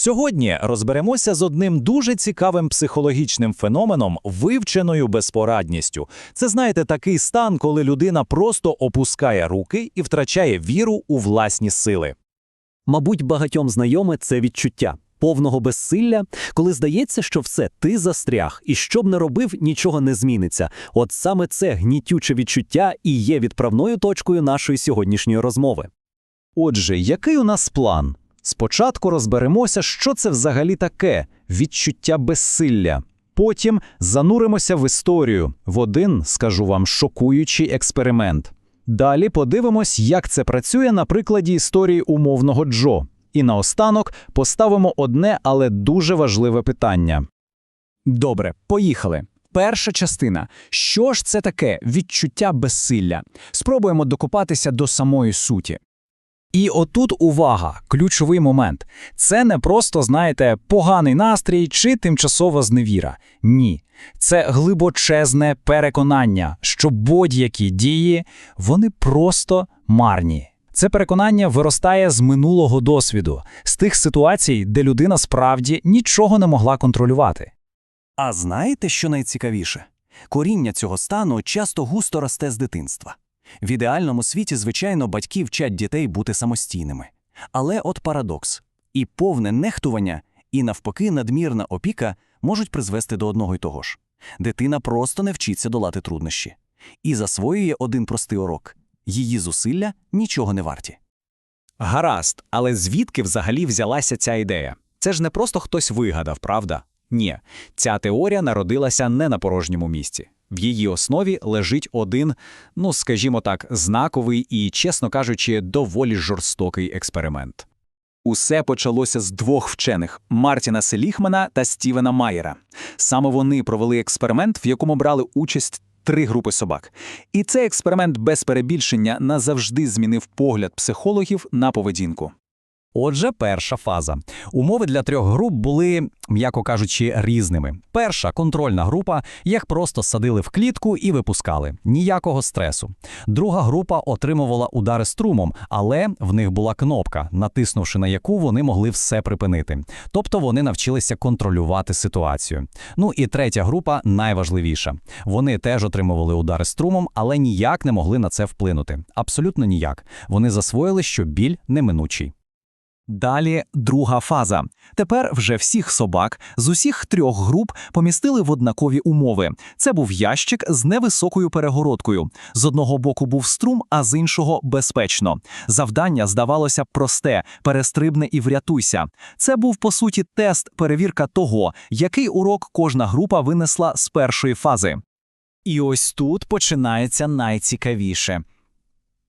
Сьогодні розберемося з одним дуже цікавим психологічним феноменом вивченою безпорадністю. Це знаєте такий стан, коли людина просто опускає руки і втрачає віру у власні сили. Мабуть, багатьом знайоме це відчуття повного безсилля, коли здається, що все, ти застряг, і що б не робив, нічого не зміниться. От саме це гнітюче відчуття і є відправною точкою нашої сьогоднішньої розмови. Отже, який у нас план? Спочатку розберемося, що це взагалі таке відчуття безсилля. Потім зануримося в історію, в один, скажу вам, шокуючий експеримент. Далі подивимось, як це працює на прикладі історії умовного Джо. І наостанок поставимо одне, але дуже важливе питання. Добре, поїхали. Перша частина. Що ж це таке відчуття безсилля? Спробуємо докопатися до самої суті. І отут увага, ключовий момент. Це не просто, знаєте, поганий настрій чи тимчасова зневіра. Ні. Це глибочезне переконання, що будь-які дії вони просто марні. Це переконання виростає з минулого досвіду, з тих ситуацій, де людина справді нічого не могла контролювати. А знаєте, що найцікавіше? Коріння цього стану часто густо росте з дитинства. В ідеальному світі, звичайно, батьки вчать дітей бути самостійними. Але от парадокс: і повне нехтування, і навпаки, надмірна опіка можуть призвести до одного й того ж. Дитина просто не вчиться долати труднощі і засвоює один простий урок її зусилля нічого не варті. Гаразд, але звідки взагалі взялася ця ідея? Це ж не просто хтось вигадав, правда? Ні, ця теорія народилася не на порожньому місці. В її основі лежить один, ну скажімо так, знаковий і, чесно кажучи, доволі жорстокий експеримент. Усе почалося з двох вчених Мартіна Селіхмана та Стівена Майера. Саме вони провели експеримент, в якому брали участь три групи собак. І цей експеримент без перебільшення назавжди змінив погляд психологів на поведінку. Отже, перша фаза. Умови для трьох груп були, м'яко кажучи, різними. Перша контрольна група, їх просто садили в клітку і випускали. Ніякого стресу. Друга група отримувала удари струмом, але в них була кнопка, натиснувши на яку вони могли все припинити. Тобто вони навчилися контролювати ситуацію. Ну і третя група найважливіша. Вони теж отримували удари струмом, але ніяк не могли на це вплинути. Абсолютно ніяк. Вони засвоїли, що біль неминучий. Далі друга фаза. Тепер вже всіх собак з усіх трьох груп помістили в однакові умови. Це був ящик з невисокою перегородкою. З одного боку був струм, а з іншого безпечно. Завдання здавалося просте: перестрибне і врятуйся. Це був по суті тест, перевірка того, який урок кожна група винесла з першої фази. І ось тут починається найцікавіше.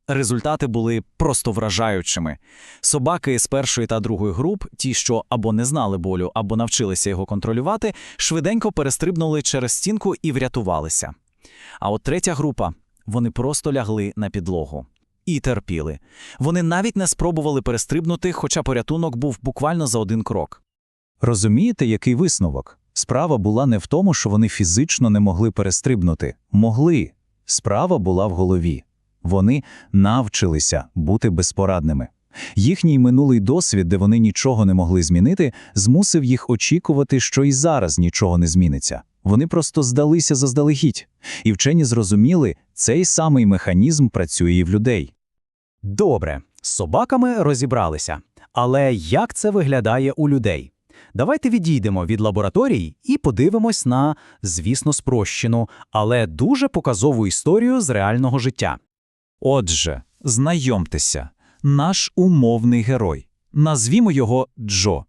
Результати були просто вражаючими. Собаки з першої та другої груп, ті, що або не знали болю, або навчилися його контролювати, швиденько перестрибнули через стінку і врятувалися. А от третя група вони просто лягли на підлогу. І терпіли. Вони навіть не спробували перестрибнути, хоча порятунок був буквально за один крок. Розумієте, який висновок? Справа була не в тому, що вони фізично не могли перестрибнути. Могли. Справа була в голові. Вони навчилися бути безпорадними. Їхній минулий досвід, де вони нічого не могли змінити, змусив їх очікувати, що і зараз нічого не зміниться. Вони просто здалися заздалегідь. І вчені зрозуміли, цей самий механізм працює і в людей. Добре, з собаками розібралися. Але як це виглядає у людей? Давайте відійдемо від лабораторій і подивимось на, звісно, спрощену, але дуже показову історію з реального життя. Отже, знайомтеся, наш умовний герой. Назвімо його Джо.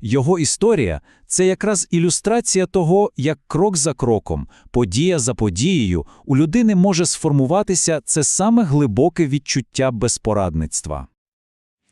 Його історія це якраз ілюстрація того, як крок за кроком, подія за подією у людини може сформуватися це саме глибоке відчуття безпорадництва.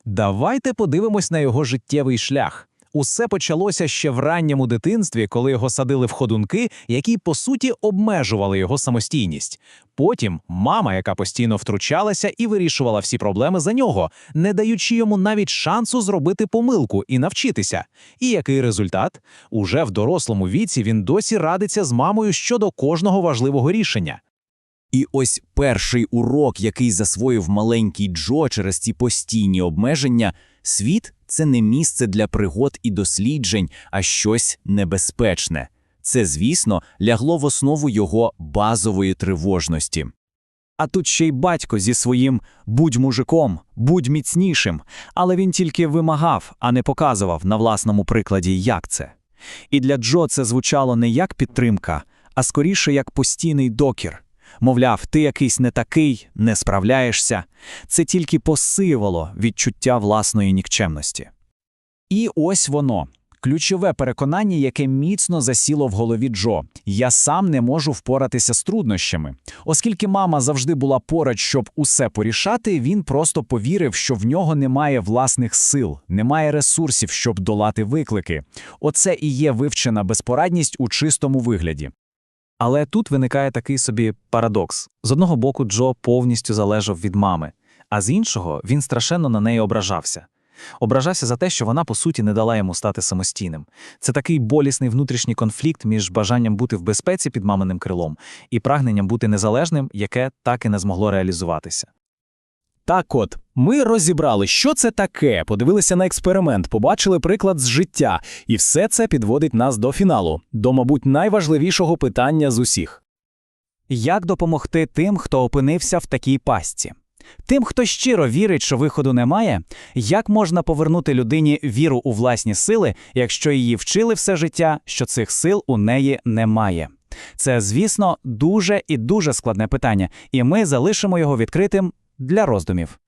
Давайте подивимось на його життєвий шлях. Усе почалося ще в ранньому дитинстві, коли його садили в ходунки, які по суті обмежували його самостійність. Потім мама, яка постійно втручалася і вирішувала всі проблеми за нього, не даючи йому навіть шансу зробити помилку і навчитися. І який результат? Уже в дорослому віці він досі радиться з мамою щодо кожного важливого рішення. І ось перший урок, який засвоїв маленький Джо через ці постійні обмеження, Світ це не місце для пригод і досліджень, а щось небезпечне. Це, звісно, лягло в основу його базової тривожності. А тут ще й батько зі своїм «будь мужиком, будь міцнішим», але він тільки вимагав, а не показував на власному прикладі, як це. І для Джо це звучало не як підтримка, а скоріше як постійний докір. Мовляв, ти якийсь не такий, не справляєшся. Це тільки посилювало відчуття власної нікчемності. І ось воно. Ключове переконання, яке міцно засіло в голові Джо. Я сам не можу впоратися з труднощами. Оскільки мама завжди була поруч, щоб усе порішати, він просто повірив, що в нього немає власних сил, немає ресурсів, щоб долати виклики. Оце і є вивчена безпорадність у чистому вигляді. Але тут виникає такий собі парадокс. З одного боку, Джо повністю залежав від мами, а з іншого він страшенно на неї ображався. Ображався за те, що вона, по суті, не дала йому стати самостійним. Це такий болісний внутрішній конфлікт між бажанням бути в безпеці під маминим крилом і прагненням бути незалежним, яке так і не змогло реалізуватися. Так от, ми розібрали, що це таке, подивилися на експеримент, побачили приклад з життя, і все це підводить нас до фіналу, до, мабуть, найважливішого питання з усіх. Як допомогти тим, хто опинився в такій пастці? Тим, хто щиро вірить, що виходу немає, як можна повернути людині віру у власні сили, якщо її вчили все життя, що цих сил у неї немає? Це, звісно, дуже і дуже складне питання, і ми залишимо його відкритим для роздумів.